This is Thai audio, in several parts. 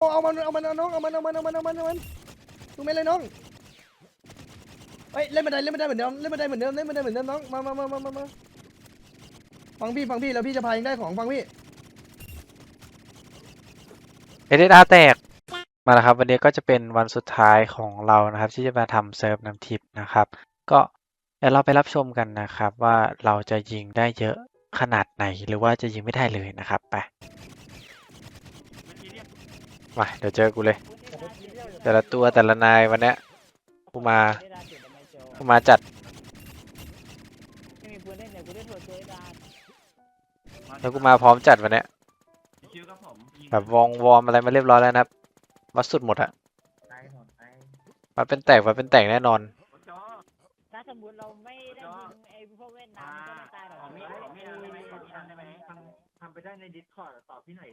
เอามันเอามันเอาน้องเอามันเอามันเอามันเอามันเอามันดูไม่เลยน้องเฮ้ยเล่นบันไดเล่นบันไดเหมือนเดิมเล่นบันไดเหมือนเดิมเล่นบันไดเหมือนเดิมน้องมามามามามามาฟังพี่ฟังพี่แล้วพี่จะพายังได้ของฟังพี่เอเดอาแตกมาแล้วครับ วันนี้ก็จะเป็นวันสุดท้ายของเรานะครับ ที่จะมาทำเซิร์ฟน้ำทิพย์นะครับ ก็เดี๋ยวเราไปรับชมกันนะครับ ว่าเราจะยิงได้เยอะขนาดไหนหรือว่าจะยิงไม่ได้เลยนะครับไป มาเดี๋ยวเจอกูเลย แต่ละตัวแต่ละนายวันเนี้ยกูมากูมาจัดแล้วกูมาพร้อมจัดวันเนี้ยแบบวองวอมอะไรมาเรียบร้อยแล้วนะครับวัดสุดหมดอะมดไปวัดเป็นแตกวัดเป็นแตกแน่นอนถ้าสมมติเราไม่ได้ยิงไอ้พวกเวียดนามก็ไม่ตายหรอกทำไปได้ในดิสคอร์ดตอบพี่หน่อย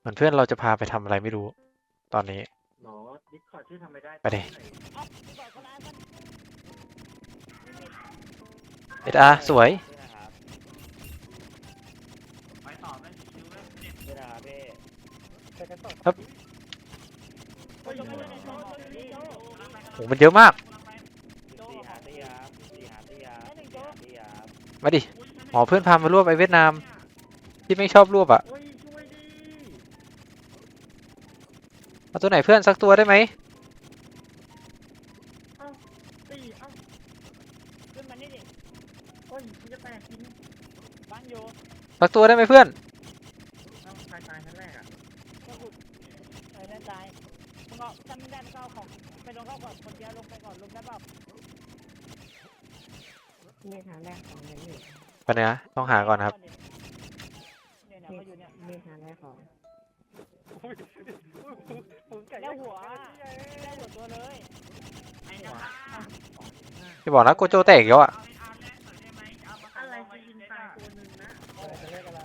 เหมือนเพื่อนเราจะพาไปทำอะไรไม่รู้ ตอนนี้ หรอดิสคอร์ดชื่อทำไปได้ไปดิเอ้ากูบอกเขาได้ปะเอ็ดอาสวย ไปตอบได้คิวได้เด็ดเวลาเบ้ครับโอ้ยไม่ได้โจ้โจ้นี่โจ้โหมันเยอะมากโจ้หาตีครับตีหาตีครับตีหาตีครับมาดิหมอเพื่อนพามารวบไอเวียดนาม ที่ไม่ชอบรวบอะ โอ้ยช่วยดิ เอาตัวไหนเพื่อนสักตัวได้ไหมตีเอ้าขึ้นมานี่ดิโอ้ยกูจะแตกจริงบ้านอยู่สักตัวได้ไหมเพื่อน เอ้าใครตายคนแรกอะก็หุดเออนั่นตายมึงเอาถ้าไม่ได้มึงก็เอาของไปลงเข้าก่อนคนเดียวลงไปก่อนลงได้เปล่ามีทางแรกของมันอยู่ไปเนยนะต้องหาก่อนครับเนี่ยเนี่ยเขาอยู่เนี่ยมีทางแรกของ แล้วหัวแล้วหัวตัวเลยที่บอกนะโกโจแตกเยอะอะอะไรจะยิงตายตัวนึงนะ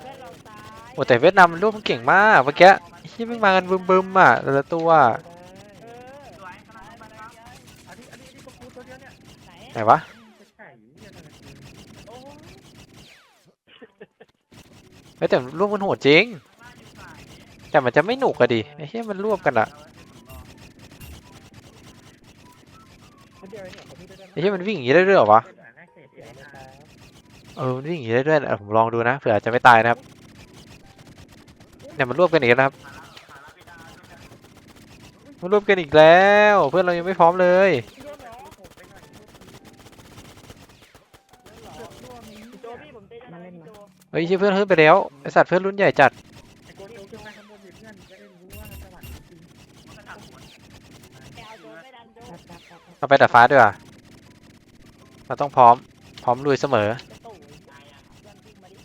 เพื่อนเราตายโอ้แต่เวียดนามรวบมันเก่งมากเมื่อกี้ที่ไม่งมากันบึมๆอะแต่ละตัวเออสวยกำลังไปครับอันนี้อันนี้อันนี้ตัวกูตัวเดียวเนี่ยไหนไหนวะไก่เนี่ยนะโอ้เฮ้ยแต่รวบมันโหดจริง แต่มันจะไม่หนุกอะดิไอ้เหี้ยมันรวบกันอะไอ้เหี้ยมันวิ่งอย่างนี้ได้ด้วยเหรอวะเออมันวิ่งอย่างนี้ได้ด้วยนะผมลองดูนะเผื่อจะไม่ตายนะครับเนี่ยมันรวบกันอีกแล้วนะครับมันรวบกันอีกแล้ว เพื่อนเรายังไม่พร้อมเลยโจพี่ผมเต้นอะไรพี่โจเฮ้ยเพื่อนขึ้นไปแล้วไอสัตว์เพื่อนรุ่นใหญ่จัด จะได้รู้ว่าสวรรค์จริงแกเอาโจไม่ดันโจปั๊บปั๊บปั๊บปั๊บเราไปดัดฟ้าด้วยอะเราต้องพร้อม พร้อมลุยเสมอ จะตู่ตายอะเพื่อนวิ่งมาดิ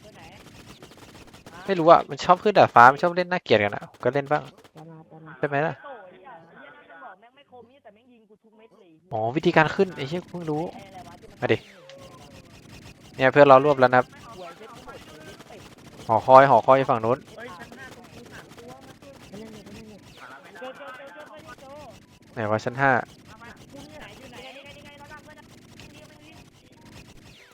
เพื่อนไหนไม่รู้อะมันชอบขึ้นดาดฟ้ามันชอบเล่นน่าเกลียดกันอะผมก็เล่นบ้างจะมาจะมาใช่ไหมล่ะโตู่เนี่ยเหี้ยนี่มันบอกแม่งไม่คมนี่แต่แม่งยิงกูทุกเม็ดเลยอ๋อวิธีการขึ้นไอ้เหี้ยเพิ่งรู้ ไอ้อะไรวะที่นมาดิ เนี่ยเพื่อนเรารวบแล้วนะครับหวเช็ดหมดเลยเอ้ยหอคอยหอคอยฝั่งนู้นเฮ้ ไหนวะชั้นห้าไหนอยู่ไหนนี่ไงนี่ไงเราดักเพื่อนนะยิงมันยิง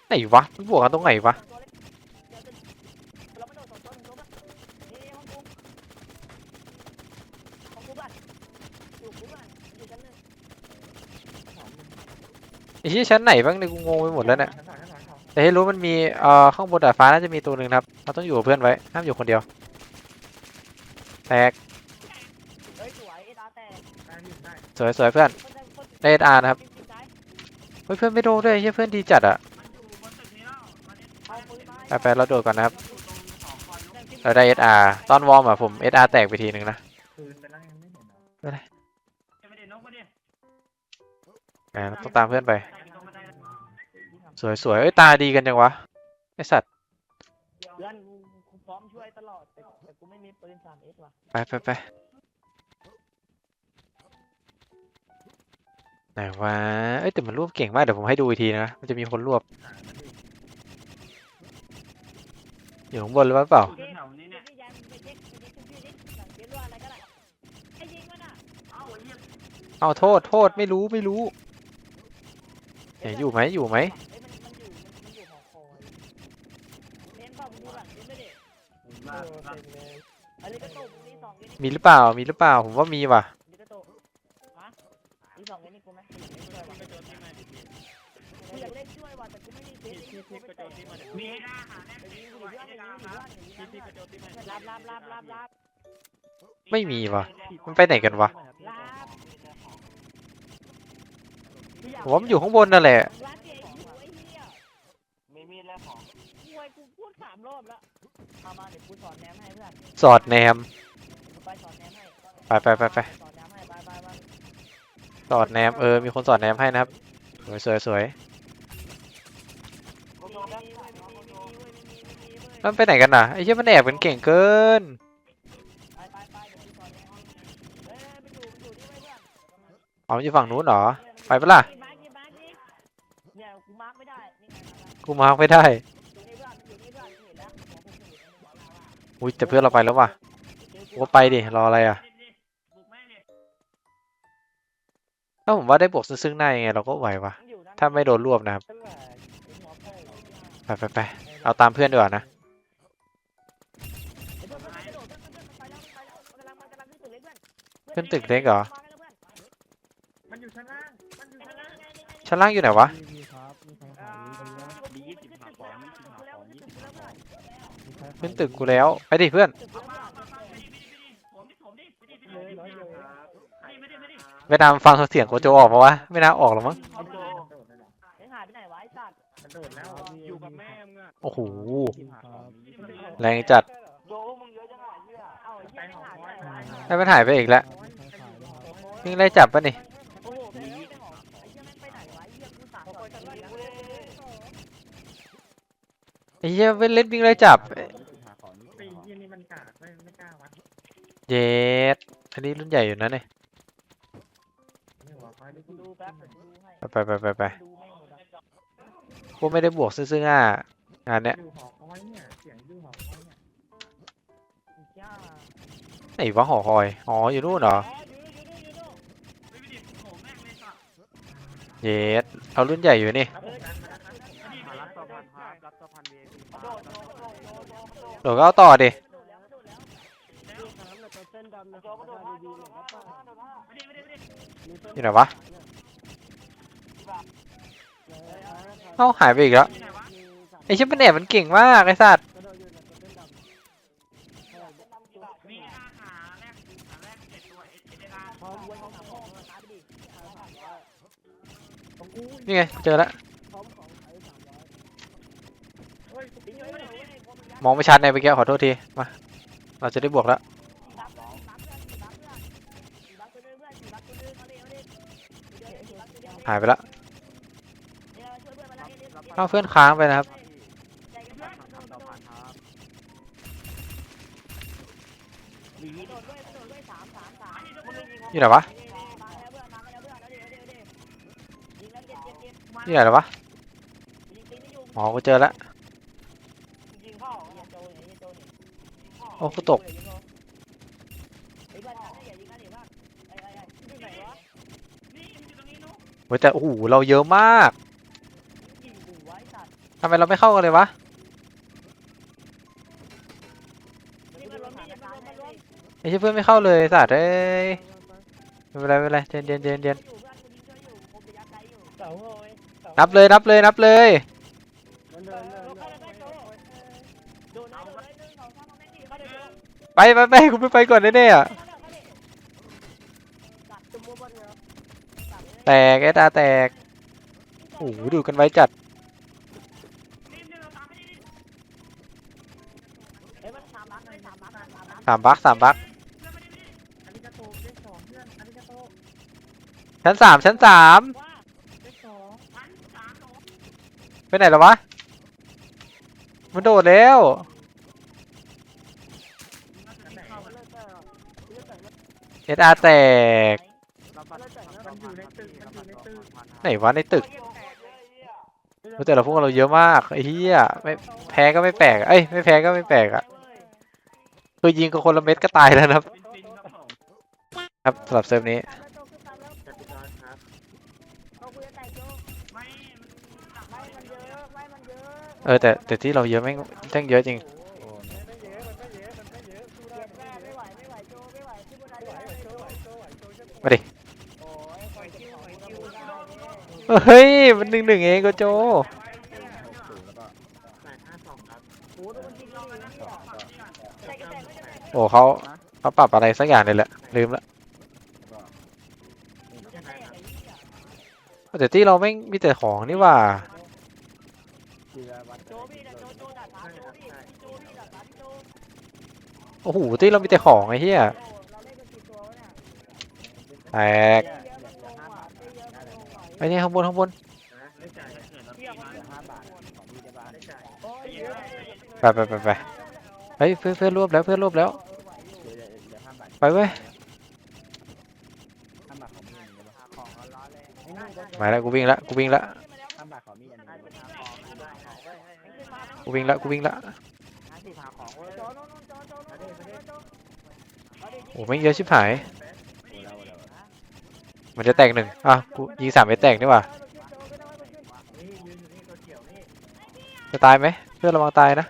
ไหนวะมันบวกกันตรงไหนวะไอชี้ชั้นไอ้ที่ชั้นไหนบ้างเนี่ยกูงงไปหมดแล้วเนี่ยแต่ให้รู้มันมีเอ่อข้างบนดาดฟ้าน่าจะมีตัวหนึ่งครับ เราต้องอยู่กับเพื่อนไว้ห้ามอยู่คนเดียว แตก เฮ้ยสวยเอตาแตก ได้อยู่ได้ สวยสวยเพื่อนคนได้คนได้อาร์นะครับจริงๆซ้ายเฮ้ยเพื่อนไม่โดนด้วยไอ้เหี้ยเพื่อนดีจัดอะเอาปืนมาไปไปเราโดดก่อนนะครับแรงเราได้ SR ตอนวอร์มอะผม SR แตกไปทีหนึ่งนะคืนไปแล้วยังไม่เห็นเหรอไม่เป็นไรไม่ได้นกมาดิแหมเราต้องตามเพื่อนไป สวยสวยเอ้ยตาดีกันจังวะไอสัตว์เพื่อนกูกูพร้อมช่วยตลอดแต่แต่กูไม่มีปืน 3S ว่ะไปไปไป ไหนวะเอ้ยแต่มันรวบเก่งมากเดี๋ยวผมให้ดูอีกทีนะ มันจะมีคนรวบ อยู่ข้างบนหรือเปล่าเอาโทษโทษไม่รู้ไม่รู้เดี๋อยู่ไหมอยู่ไหมมีหรือเปล่ามีหรือเปล่า ผมว่ามีว่ะ ดิกระโตฮะอีสองเล่นนี่กูไหม กูอยากเล่นช่วยว่ะแต่กูไม่มีเซฟที่กูไปเตะมีให้ได้หาแน่ไปเลยยิงตักูวดิให้เพื่อนได้ยิงครับดิเพื่อนยิงดิเพื่อนรับรับรับรับรับไม่มีว่ะมันไปไหนกันวะรับผมว่ามันอยู่ข้างบนนั่นแหละรับเองอยู่ไอ้เหี้ยมีมีดแล้วของมวยกูพูดสามรอบแล้วเอามาเดี๋ยวกูสอนแนมให้เพื่อนสอดแนมกูไปสอนแนมให้ไปไปไปไปสอนแนมให้ไปไปไปสอดแนมเออมีคนสอดแนมให้นะครับ สวยสวยสวย ไม่มีไม่มีไม่มีไม่มีไม่มีไม่มีเว้ย แล้วมันไปไหนกันน่ะไอ้เหี้ยมันแอบกันเก่งเกินเอนแนมให้เอ้ยไปอยู่ฝั่งนู้นเหรอ ไปปะล่ะมาร์คดิมาร์คดิเนี่ยกูมาร์คไม่ได้ไงมาแล้วกูมาไม่ได้อุ้ยแต่เพื่อนเราไปแล้วว่ะกูไปดิ รออะไรอะ ถ้าผมว่าได้บวกซึ่งหน้ายังไงเราก็ไหวว่ะ ถ้าไม่โดนรวบนะครับ ไปไปไปเอาตามเพื่อนดีกว่านะ ขึ้นตึกเล็กเหรอมาแล้วเพื่อนมันอยู่ชั้นล่าง มันอยู่ชั้นล่างชั้นล่างอยู่ไหนวะ มีครับมีใครอ่าขายดีดียี่สิบหาของยี่สิบหาของยี่สิบแล้วเพื่อนมีใครขายขึ้นตึกกูแล้ว ไปดิเพื่อนตึกแล้วเพื่อนผมดิผมดิผมดิผมดิไม่ไม่ได้ไม่ได้เวียดนามฟังเสียงโกโจออกปะวะ ไม่น่าออกหรอกมั้งเอาโจไอ้หายไปไหนวะไอ้สัตว์มันโดดแล้วอยู่กับแม่มึงอะโอ้โหครับแรงจัดโจมึงเยอะจังไงเหี้ยเอ้าไอ้เหี้ยไม่หายไปไหนวะให้มันหายไปอีกแล้วมีใครขายด้ วิ่งไล่จับปะนี่ไอ้เหี้ยเหี้ยแม่งไปไหนวะไอ้เหี้ยกูสามสอนชั้นล่างเล่นวิ่งไล่จับเย็ดอันนี้รุ่นใหญ่อยู่นะเนี่ยไปไปไปไปไปดูแม่งหมดอะกูไม่ได้บวกซึ่งๆอะงานเนี้ยดูหอคอยเนี่ยเสียงดูหอคอยเนี่ยย่าไหนวะหอคอย อ๋อ อยู่นู่นเหรอ ไม่ไปดิผมแม่งเลยสัตว์ เย็ดเอารุ่นใหญ่อยู่นี่เวทีโดดโดดโดดโดดโดดโดดเดี๋ยวก็เอาต่อดินี่ได้ไม่ได้ไม่ได้อยู่ไหนวะเอ้าหายไปอีกแล้วไอชิบมันแอบมันเก่งมากไอสัตว์ นี่ไงเจอแล้วเฮ้ยดิ้งอยู่เลยเว้ยพอมึงยัดมองไม่ชัดในเมื่อกี้ขอโทษทีมาเราจะได้บวกแล้วบัฟเลยบัฟเลยบัฟเลยบัฟตัวนึงเพื่อนบัฟตัวนึงเอาดิเอาดิเดี๋ยวเดี๋ยวบัฟตัวเดียวหายไปแล้วเดี๋ยวช่วยเพื่อนมาแล้วเดี๋ยวเอาเพื่อนค้างไปนะครับใจกันเพื่อนโดดโดดโดดหนีโดดด้วยโดดด้วยสามสามสามอยู่ไหนวะ จ็บเจ็บอยู่ไหนแล้ววะยิงตีไม่อยู่อ๋อกูเจอแล้วยิงเข้าอย่าโดนอย่าโดนโอ้กูตกไอ้บ้านนั้นอย่ายิงกันดิบ้านไอ้ไอ้ไอ้อยู่ไหนวะนี่มันอยู่ตรงนี้นุ๊กโอ้ยแต่โอ้โหเราเยอะมากยิงกูไว้สัตว์ทำไมเราไม่เข้ากันเลยวะนี่มันล้มนี่อย่ามันล้มมันล้มไอ้เหี้ยเพื่อนไม่เข้าเลยสัตว์เอ้ยไม่เป็นไรไม่เป็นไรเย็นเย็นเย็นเย็น นับเลยนับเลยนับเลยได้โจโดนนะโดนเลยหนึ่งสองสามเอาแม่งดิเข้าเดี๋ยวโจไปไปไปกูไม่ไปก่อนแน่ๆอะแตกไอ้ตาแตกโอ้โหดูกันไว้จัดสามบักสามบักชั้นสามชั้นสาม ว่า เลขสองพันสามสอง ไปไหนแล้ววะ มันโดดแล้วเอต่เลือกเอสอาแตก มันอยู่ในตึกมันอยู่ในตึกไหนวะในตึกเฮ้แต่เราพวกเราเยอะมากไอ้เหี้ยไม่แพ้ก็ไม่แปลกเอ้ยไม่แพ้ก็ไม่แปลกอะคือยิงก็คนละเม็ดก็ตายแล้วนะครับ ครับผมครับสำหรับเซิร์ฟนี้ เออแต่แต่ที่เราเยอะแม่งแม่งเยอะจริง มาดิ เฮ้ย มันหนึ่งหนึ่งเองก็โจ โอ้เขาเขาปรับอะไรสักอย่างเลยแหละ ลืมละแต่ที่เราไม่มีแต่ของนี่ว่า โจพี่นะโจโจดัดฟ้าโจพี่โจพี่ดัดฟ้าพี่โจ โอ้โหที่เรามีแต่ของไอ้เหี้ยแตกไอ้นี่ข้างบนข้างบนไปไปไปไปเฮ้ยเพื่อนเพื่อนรวบแล้วเพื่อนรวบแล้ว ไปเว้ยมาแล้วกูวิ่งละกูวิ่งละกูวิ่งละกูวิ่งละ สิบหาของเว้ยโจโน่นโจโจโน่นโจโอ้ไม่งเยอะชิบหายโอ้เราเรามันจะแตกหนึ่งอะกูยิงสามไม่แตกนี่หว่านี่ยืนอยู่นี่ตัวเขียวนี่จะตายไหมเพื่อนระวังตายนะ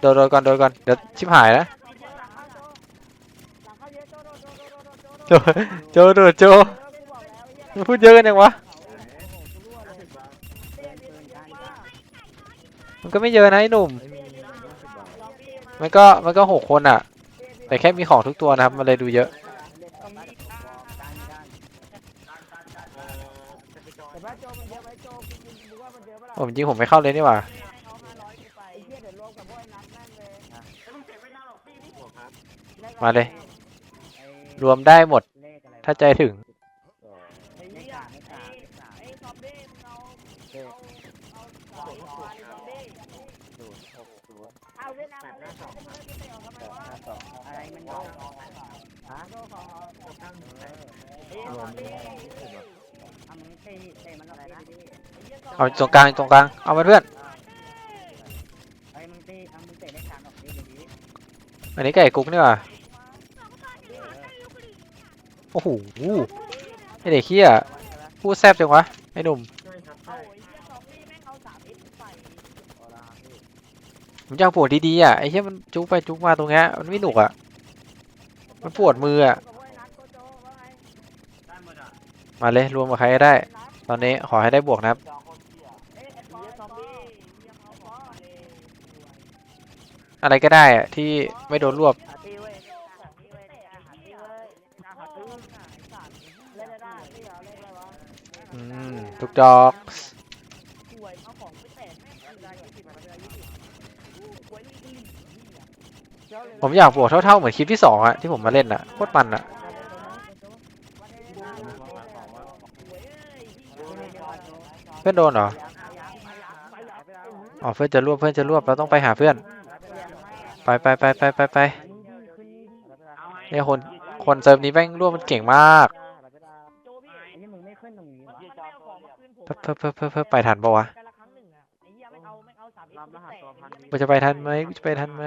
โดนโดนก่อนโดนก่อนเดี๋ยวชิบหายนะโจโจโดดโจมันพูดเยอะกันยังวะห้าสิบบาท มันก็ไม่เยอะนะไอ้หนุ่ม มันก็มันก็หกคนอะแต่แค่มีของทุกตัวนะครับ มันเลยดูเยอะ ผมจริงผมไม่เข้าเลยนี่หว่ามาเลย รวมได้หมด ถ้าใจถึง ไอ้เหี้ยไอ้ไอ้ซอมบี้มึงเอาเอาเอาสายก่อนซอมบี้ ศูนย์หกศูนย์ เอาเล่นน้ำเอาเล่นน้ำมึงเล่นไม่เตะออกทำไมวะ ห้าสองอะไรมันโดนฮะ โจขอหกข้างหนึ่งไอ้ซอมบี้ทำเตะเตะมันอะไรนะเอาตรงกลางตรงกลาง เอามาเพื่อนไอ้มึงเตะมึงเตะได้สามดอกดีดีอันนี้ไก่กุ๊กนี่ว่าโอ้โหไอเด็กเฮี้ยพูดแซบจังวะไอ้หนุ่มใช่ครับเอาใช่ไอ้เหี้ยซอมบี้แม่งเอาสามเอ็กซ์ใส่โอลาพี่ผมอยากปวดดีๆอะไอ้เฮียมันจุกไปจุกมาตรงเนี้ยมันไม่หนุกอะ มันปวดมืออะ มาเลยรวมกับใครก็ได้ ตอนนี้ขอให้ได้บวกนะครับ อะไรก็ได้อะที่ไม่โดนรวบทุกจอก ผมอยากบวกเท่าๆเหมือนคลิปที่สองอะที่ผมมาเล่นอะโคตรมันอะเพื่อนโดนเหรออ๋อเพื่อนจะรวบเพื่อนจะรวบเราต้องไปหาเพื่อน ไปไปไปไปไปไปเนี่ยคนคนเซิร์ฟนี้แม่งรวบมันเก่งมากโจพี่ไอ้นี่มึงไม่ขึ้นตรงนี้วะมันไม่เอาของมาคืนผมเพิ่มเพิ่มเพิ่มเพิ่มเพิ่มไปทันปะวะแต่ละครั้งหนึ่งอะไอ้เหี้ยไม่เอาไม่เอาสามเอ็กรับซ์รหัสแตกตัวพันกูจะไปทันไหมกูจะไปทันไหม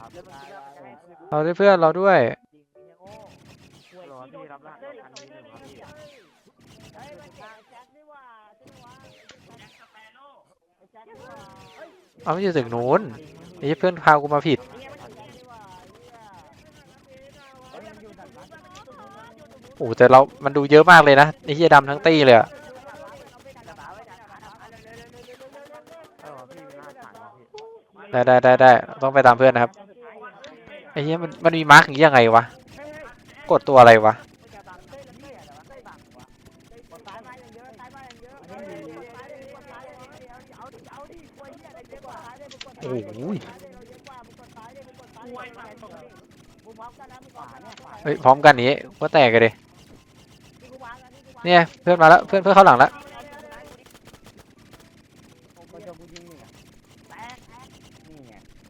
เราด้วยเพื่อนเราด้วยเฮ้ยมันแจ็คนี่ว่าใช่ไหมวะไอ้แจ็คนี่ว่าเฮ้ยเอาไม่อยู่ตึกนู้นไอ้เพื่อนพากูมาผิดเนี่ยมันอยู่แจ็คนี่ว่าไอ้เหี้ยเฮ้ยมันอยู่ดันบ้านมันอยู่ตรงนู้นมันอยู่ตรงนู้นโอ้แต่เรา มันดูเยอะมากเลยนะไอ้เฮียดำทั้งตีเลยอะได้ได้ได้ได้ต้องไปตามเพื่อนนะครับ ไอ้เฮียมันมันมีมาร์กอย่างนี้ยังไงวะ กดตัวอะไรวะ โอ้โหเฮ้ยพร้อมกันนี้ว่าแตกกันดิเนี่ยเพื่อนมาแล้วเพื่อนเพื่อนเข้าหลังแล้ว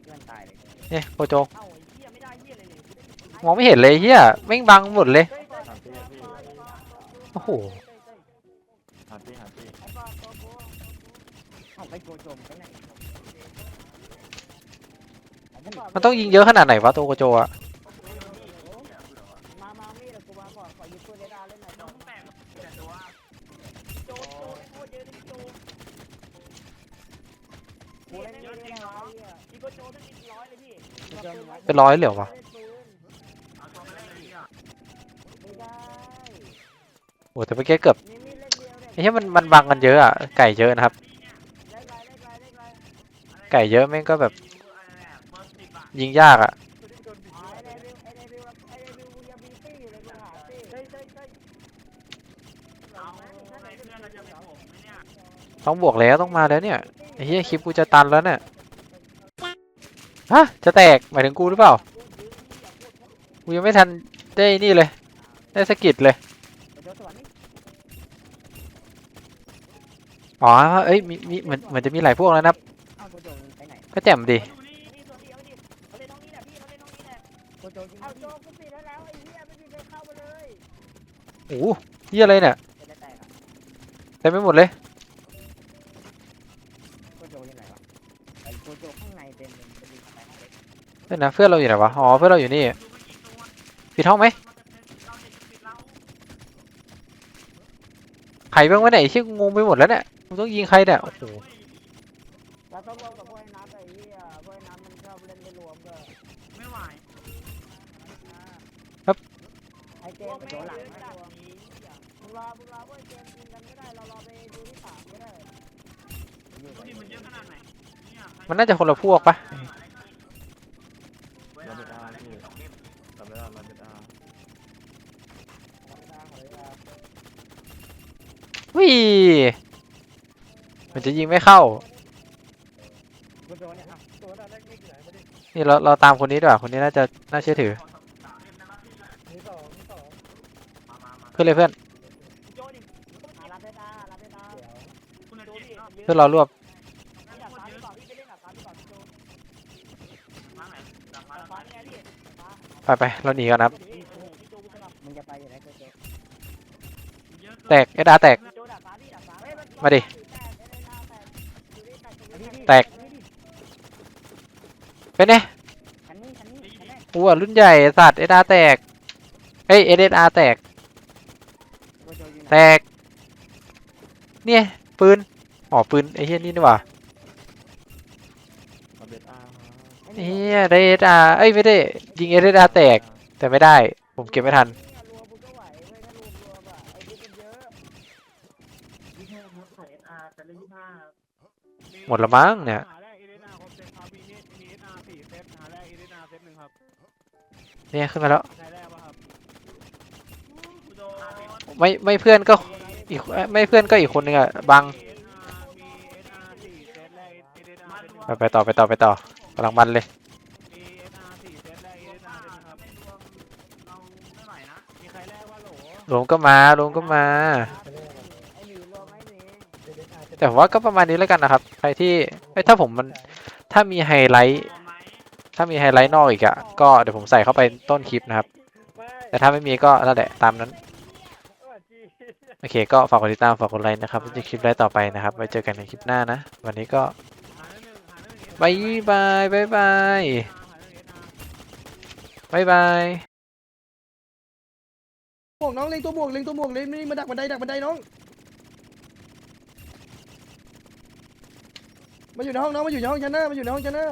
เพื่อนตายเลยเนี่ยโคโจ มองไม่เห็นเลยเฮียแม่งบังหมดเลยหาพี่พี่โอ้โหหาพี่หาพี่เอาไปโกโจมไปไหนมันต้องยิงเยอะขนาดไหนวะตัวโคโจอะมามาพี่เดี๋ยวกูมาก่อนขอยืมปืนเดดาเล่นหน่อยก่อนโจโจโคตรเยอะเลยโจกูเล่นเยอะจริงเหรอพี่โกโจต้องมีร้อยเลยพี่เป็นร้อยเหลียววะ เล่นปื โอ้แต่เมื่อกี้เกือบเล่มเดียวเนี่ยไอ้เหี้ยมันมันบังกันเยอะอะไก่เยอะนะครับ ไก่เยอะแม่งก็แบบ ยิงยากอะต้องบวกแล้วต้องมาแล้วเนี่ยไอ้เหี้ยคลิปกูจะตันแล้วเนี่ยฮะจะแตกหมายถึงกูหรือเปล่ากูยังไม่ทันได้นี่เลย ได้สกิดเลย เดี๋ยวสวรรค์นี่ อ๋อ เอ้ย มี มี เหมือน เหมือนจะมีหลายพวกแล้วนะครับเอาโกโจไปไหนก็แจ่มดินี่ตัวเดียวดิเขาเล่นตรงนี้แหละพี่เขาเล่นตรงนี้แหละโกโจเอาโจกูปิดให้แล้วไอ้เหี้ยไม่มีใครเข้ามาเลยโอ้โหเหี้ยอะไรเนี่ยจะได้แตกอะเต็มไปหมดเลย โกโจยังไงวะไอ้โกโจข้างในเต็มเลยจะมีอะไรข้างในเพื่อนนะเพื่อนเราอยู่ไหนวะ อ๋อ เพื่อนเราอยู่นี่ ปิดห้องไหมใครบ้างวะเนี่ยไอ้เชี่ยกูงงไปหมดแล้วเนี่ย กูต้องยิงใครเนี่ยโอ้โหเราต้องรวมกับพวกไอ้น้ำไอ้เหี้ยพวกไอ้น้ำมันชอบเล่นไม่รวมก็ไม่ไหวไอ้เจมส์โดนหลังนะมึงรอมึงรอพวกไอ้เจมส์ยิงกันก็ได้เรารอไปดูที่สามก็ได้มันน่าจะคนละพวกปะลาเบต้าพี่ลาเบต้าลาเบต้าวิ มันจะยิงไม่เข้านี่ยอะตัวนั้นแรกนี่ไหนมาดินี่เราเราตามคนนี้ดีกว่าคนนี้น่าจะน่าเชื่อถือมีสองมีสองขึ้นเลยเพื่อนเพื่อนเรารวบไปไปเราหนีกันนครับ แตกเอดาแตก มาดิ แตกเอ้ยหน้าแตกอยู่นี่แตกตรงนี้เป็นไงกูอะรุ่นใหญ่สัตว์เอดาแตกเฮ้ยเอเดอาแตก แตก เนี่ยปืนอ๋อปืนไอ้เหี้ยนี่นี่หว่าเบต้าเฮียได้เอดาเอ้ยไม่ได้ยิงเอเดอาแตกแต่ไม่ได้ ผมเก็บไม่ทัน เนี่ยรวมมึงก็ไหวเว้ยถ้ารวมรวมอะไอ้นี่มันเยอะ ยี่ห้าครับใส่เอสอาร์จะเล่นยี่ห้า หมดละมั้งเนี่ย หาแรกเอเดนาครบเซตครับมีนี่มีเอสอาร์สี่เซตหาแรกเอเดนาเซตหนึ่งครับเนี่ยขึ้นมาแล้ว ใช้แรกป่ะครับไม่ไม่เพื่อนก็อีกไม่เพื่อนก็อีกคนนึงอะบัง เอสอาร์มีเอสอาร์สี่เซตแรกเอเดนาเซตหนึ่งไปไปต่อไปต่อไปต่อกำลังมันเลย มีเอสอาร์สี่เซตแรกเอเดนาเซตหนึ่งครับเราไม่ไหวนะมีใครแรกว่าโหล ลงก็มาลงก็มาอ้หมีรวมไหมหมี แต่ผมว่าก็ประมาณนี้แล้วกันนะครับ ใครที่เอ้ยถ้าผมมันถ้ามีไฮไลท์ถ้ามีไฮไลท์นอกอีกอะก็เดี๋ยวผมใส่เข้าไปต้นคลิปนะครับ แต่ถ้าไม่มีก็นั่นแหละตามนั้น โอเค ก็ฝากกดติดตามฝากกดไลค์นะครับจอคลิปไลฟ์ต่อไปนะครับไว้เจอกันในคลิปหน้านะ วันนี้ก็บายบายบายบายบายบายบวกน้องเล็งตัวบวกเล็งตัวบวกเล็งนี่มาดักบันไดดักบันไดน้อง มาอยู่ในห้องน้องมาอยู่ในห้องชั้นหน้ามาอยู่ในห้องชั้นหน้า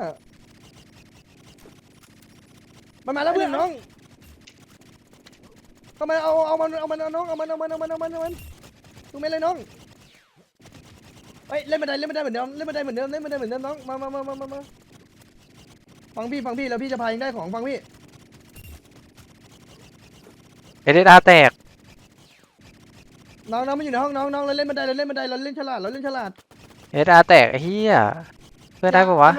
มันมาแล้วเพื่อนน้องเข้ามาเอาเอามันเอามันเอาน้องเอามันเอามันเอามันเอามันเอามันตรงเมนเลยน้องเฮ้ยเล่นบันไดเล่นบันไดเหมือนเดิมเล่นบันไดเหมือนเดิมเล่นบันไดเหมือนเดิมน้องมามามามามามาฟังพี่ฟังพี่แล้วพี่จะพายังได้ของฟังพี่เอเดอาแตกน้องน้องมาอยู่ในห้องน้องน้องเราเล่นบันไดเราเล่นบันไดเราเล่นฉลาดเราเล่นฉลาด เอสอาแตกไอ้เหี้ยเพื่อนได้ปะวะ